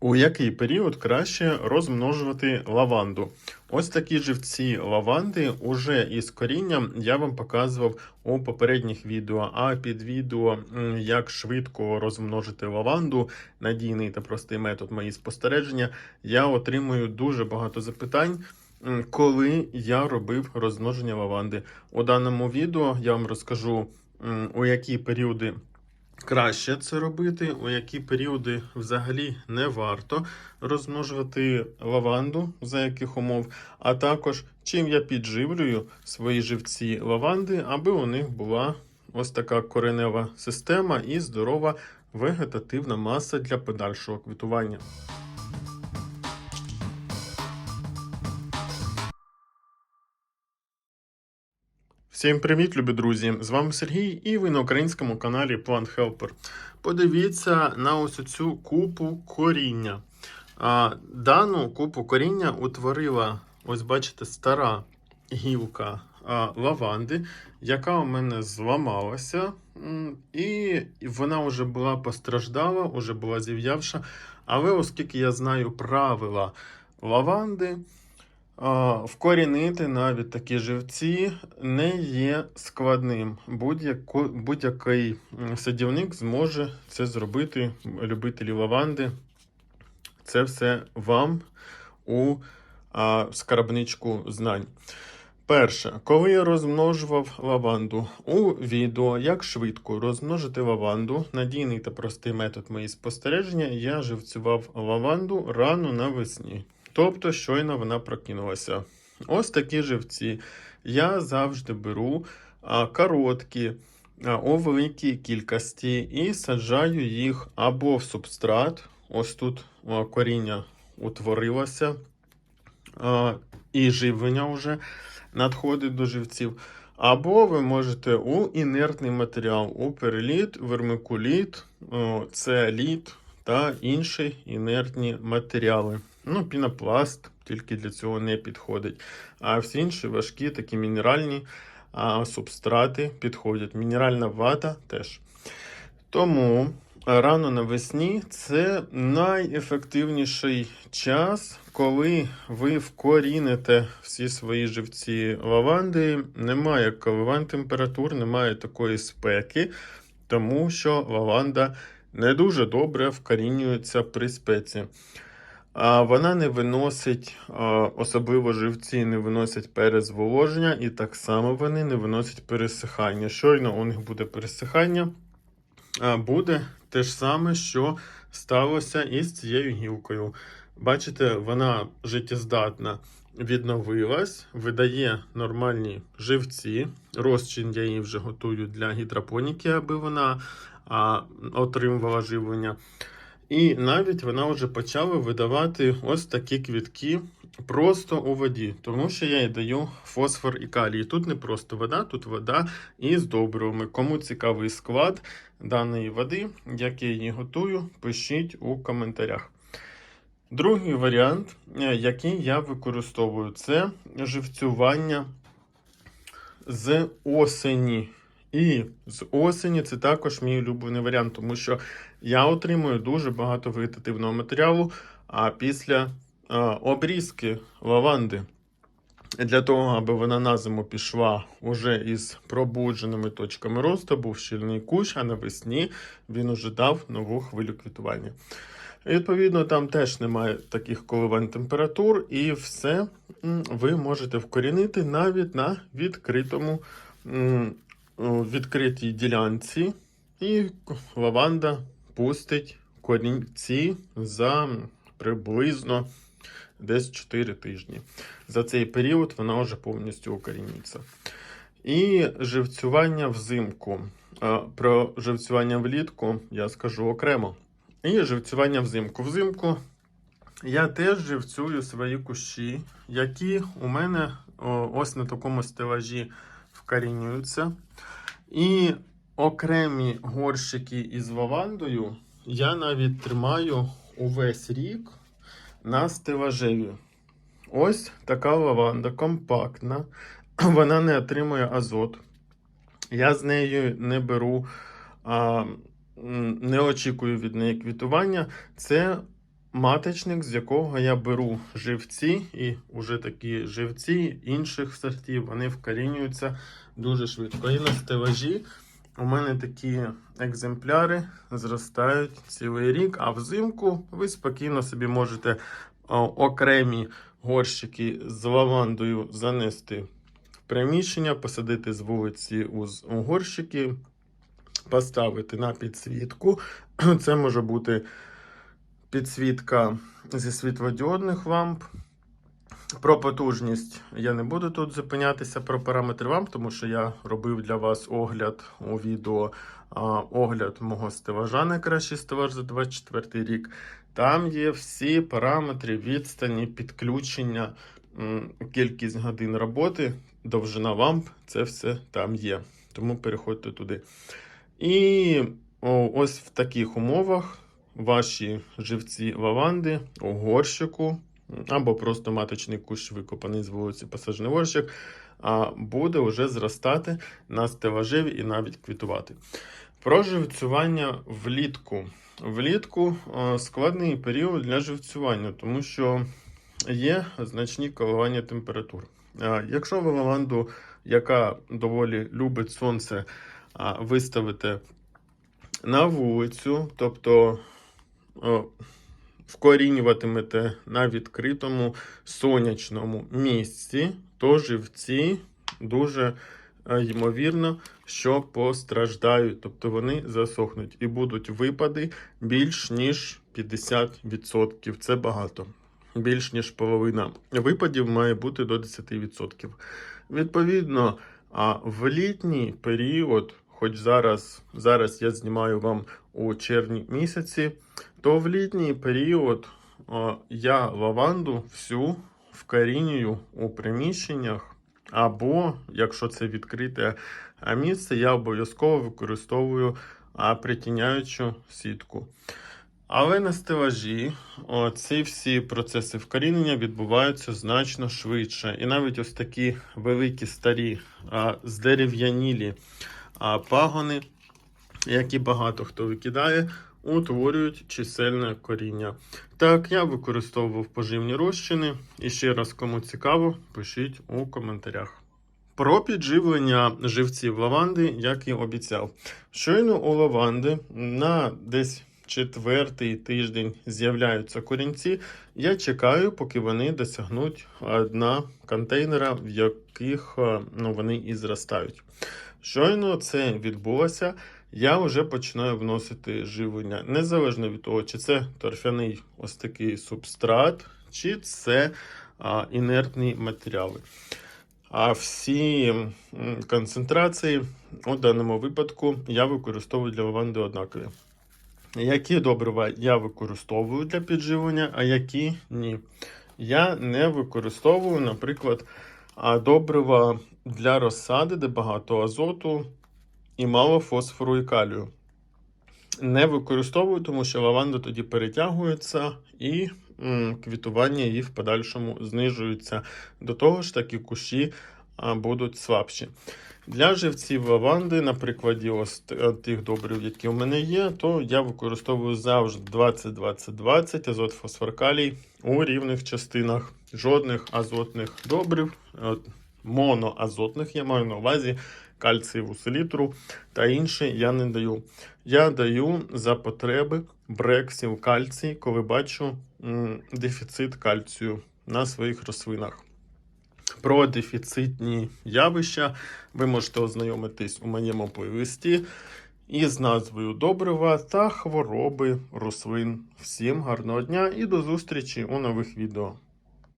У який період краще розмножувати лаванду? Ось такі живці лаванди уже із корінням я вам показував у попередніх відео. А під відео, як швидко розмножити лаванду, надійний та простий метод мої спостереження, я отримую дуже багато запитань. Коли я робив розмноження лаванди. У даному відео я вам розкажу, у які періоди краще це робити, у які періоди взагалі не варто розмножувати лаванду, за яких умов, а також чим я підживлюю свої живці лаванди, аби у них була ось така коренева система і здорова вегетативна маса для подальшого квітування. Всім привіт, любі друзі! З вами Сергій, і ви на українському каналі Plant Helper. Подивіться на ось цю купу коріння. А, дану купу коріння утворила, ось бачите, стара гілка а, лаванди, яка у мене зламалася, і вона вже була постраждала, вже була зів'явша. Але оскільки я знаю правила лаванди, Вкорінити навіть такі живці не є складним. Будь-який садівник зможе це зробити. Любителі лаванди. Це все вам у скарбничку знань. Перше, коли я розмножував лаванду у відео, як швидко розмножити лаванду, надійний та простий метод мої спостереження, я живцював лаванду рано навесні. Тобто, щойно вона прокинулася. Ось такі живці. Я завжди беру короткі у великій кількості і саджаю їх або в субстрат. Ось тут коріння утворилося, і живлення вже надходить до живців. Або ви можете у інертний матеріал, у переліт, вермикуліт, о, це лід та інші інертні матеріали. Ну, пінопласт тільки для цього не підходить. А всі інші важкі, такі мінеральні а, субстрати підходять. Мінеральна вата теж. Тому рано навесні це найефективніший час, коли ви вкоріните всі свої живці лаванди. Немає коливань температур, немає такої спеки, тому що лаванда не дуже добре вкорінюється при спеці. Вона не виносить, особливо живці не виносять перезволоження, і так само вони не виносять пересихання. Щойно у них буде пересихання, буде те ж саме, що сталося із цією гілкою. Бачите, вона життєздатна відновилась, видає нормальні живці. Розчин я її вже готую для гідропоніки, аби вона отримувала живлення. І навіть вона вже почала видавати ось такі квітки просто у воді, тому що я їй даю фосфор і калій. Тут не просто вода, тут вода із добривами. Кому цікавий склад даної води, як я її готую, пишіть у коментарях. Другий варіант, е, який я використовую, це живцювання з осені. І з осені це також мій улюблений варіант, тому що я отримую дуже багато вегетативного матеріалу а після а, обрізки лаванди. Для того, аби вона на зиму пішла уже із пробудженими точками росту, був щільний кущ, а навесні він уже дав нову хвилю квітування. І, Відповідно, там теж немає таких коливань температур, і все ви можете вкорінити навіть на відкритому відкритій ділянці, і лаванда пустить корінці за приблизно десь 4 тижні. За цей період вона вже повністю укорінюється. І живцювання взимку. Про живцювання влітку я скажу окремо. І живцювання взимку. Взимку я теж живцюю свої кущі, які у мене ось на такому стелажі вкорінюються. І окремі горщики із лавандою я навіть тримаю увесь рік на стелажеві. Ось така лаванда компактна. Вона не отримує азот. Я з нею не беру, а, не очікую від неї квітування. Це маточник, з якого я беру живці, і вже такі живці інших сортів вони вкорінюються дуже швидко. І на стелажі у мене такі екземпляри зростають цілий рік, а взимку ви спокійно собі можете окремі горщики з лавандою занести в приміщення, посадити з вулиці у горщики, поставити на підсвітку. Це може бути підсвітка зі світлодіодних ламп. Про потужність я не буду тут зупинятися про параметри ламп, тому що я робив для вас огляд у відео, огляд мого стелажа, найкращий стелаж за 24 рік. Там є всі параметри відстані, підключення, кількість годин роботи, довжина ламп, це все там є. Тому переходьте туди. І ось в таких умовах ваші живці лаванди у горщику або просто маточний кущ викопаний з вулиці Пасажний горщик, а буде вже зростати на стелажеві і навіть квітувати. Про живцювання влітку. Влітку е, складний період для живцювання, тому що є значні коливання температур. Е, Якщо ви лаванду, яка доволі любить сонце, виставите на вулицю, тобто вкорінюватимете на відкритому сонячному місці, то живці дуже е, ймовірно, що постраждають, тобто вони засохнуть і будуть випади більш ніж 50%. Це багато. Більш ніж половина випадів має бути до 10%. Відповідно, а в літній період, хоч зараз, зараз я знімаю вам у червні місяці, то в літній період я лаванду всю вкорінюю у приміщеннях, або, якщо це відкрите місце, я обов'язково використовую притіняючу сітку. Але на стелажі ці всі процеси вкорінення відбуваються значно швидше. І навіть ось такі великі старі здерев'янілі а, які багато хто викидає, утворюють чисельне коріння. Так, я використовував поживні розчини. І ще раз, кому цікаво, пишіть у коментарях. Про підживлення живців лаванди, як і обіцяв. Щойно у лаванди на десь четвертий тиждень з'являються корінці. Я чекаю, поки вони досягнуть дна контейнера, в яких ну, вони і зростають. Щойно це відбулося, я вже починаю вносити живлення, незалежно від того, чи це торфяний ось такий субстрат, чи це а, інертні матеріали. А всі концентрації у даному випадку я використовую для лаванди однакові. Які добрива я використовую для підживлення, а які ні. Я не використовую, наприклад, добрива для розсади, де багато азоту і мало фосфору і калію. Не використовую, тому що лаванда тоді перетягується і квітування її в подальшому знижується. До того ж, такі кущі будуть слабші. Для живців лаванди, на прикладі ось тих добрив, які у мене є, то я використовую завжди 20-20-20 азот фосфор калій у рівних частинах. Жодних азотних добрив, моноазотних я маю на увазі кальцієву селітру та інші я не даю. Я даю за потреби брексів кальцій, коли бачу дефіцит кальцію на своїх рослинах. Про дефіцитні явища ви можете ознайомитись у моєму плейлисті із назвою добрива та хвороби рослин. Всім гарного дня і до зустрічі у нових відео.